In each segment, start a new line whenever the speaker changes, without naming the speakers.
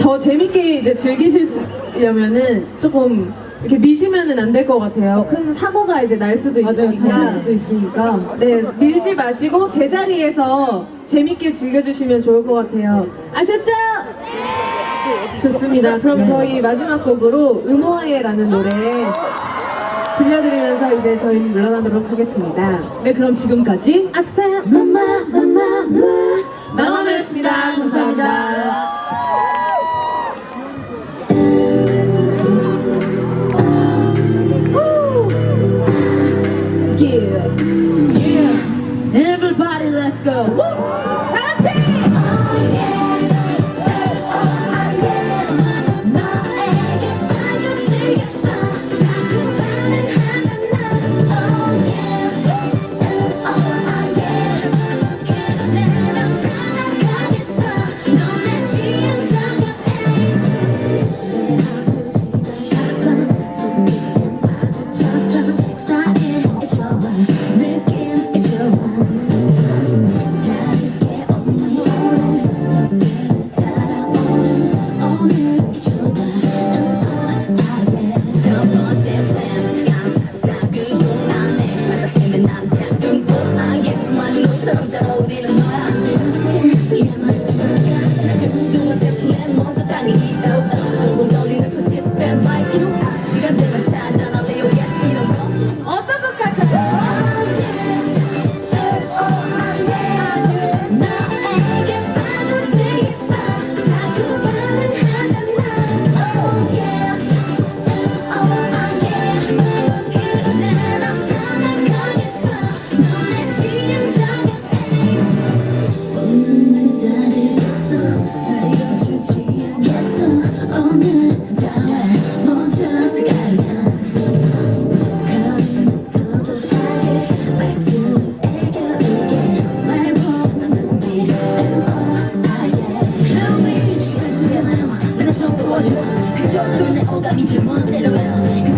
더 재밌게 이제 즐기시려면은 조금 이렇게 미시면은 안 될 것 같아요. 큰 사고가 이제 날 수도
맞아요.
있으니까.
다칠 수도 있으니까.
네, 밀지 마시고 제자리에서 재밌게 즐겨주시면 좋을 것 같아요. 아셨죠? 좋습니다. 그럼 저희 마지막 곡으로 음호하예라는 노래 들려드리면서 이제 저희는 물러나도록 하겠습니다.
네, 그럼 지금까지
아싸 마마 마마 마
잘 어울리는 너야 이래 말을 들어가 두 번째 플랜 먼저 다니기 더욱더 돌리는 투집 스탠바이 큐시 제 멋대로 해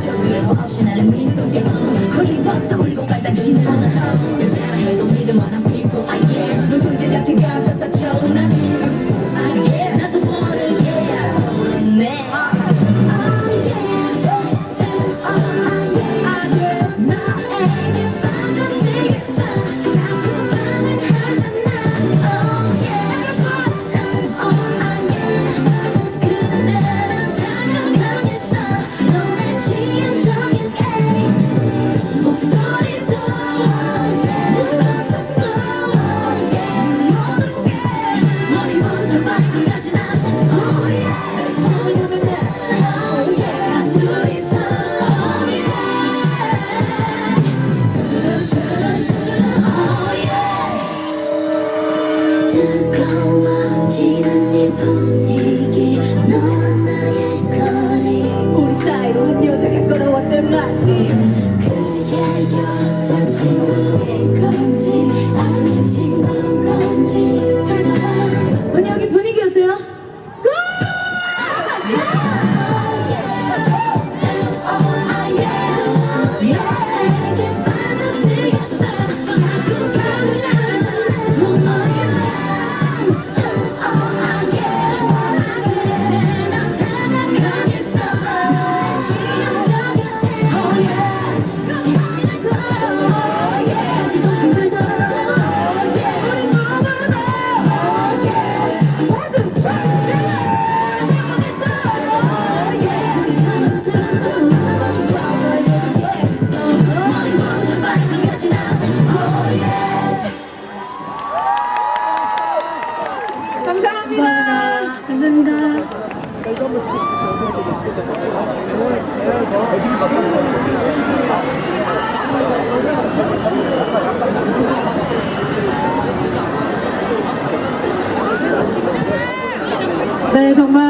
음. 여기 분위기
어때요?
감사합니다. 감사합니다.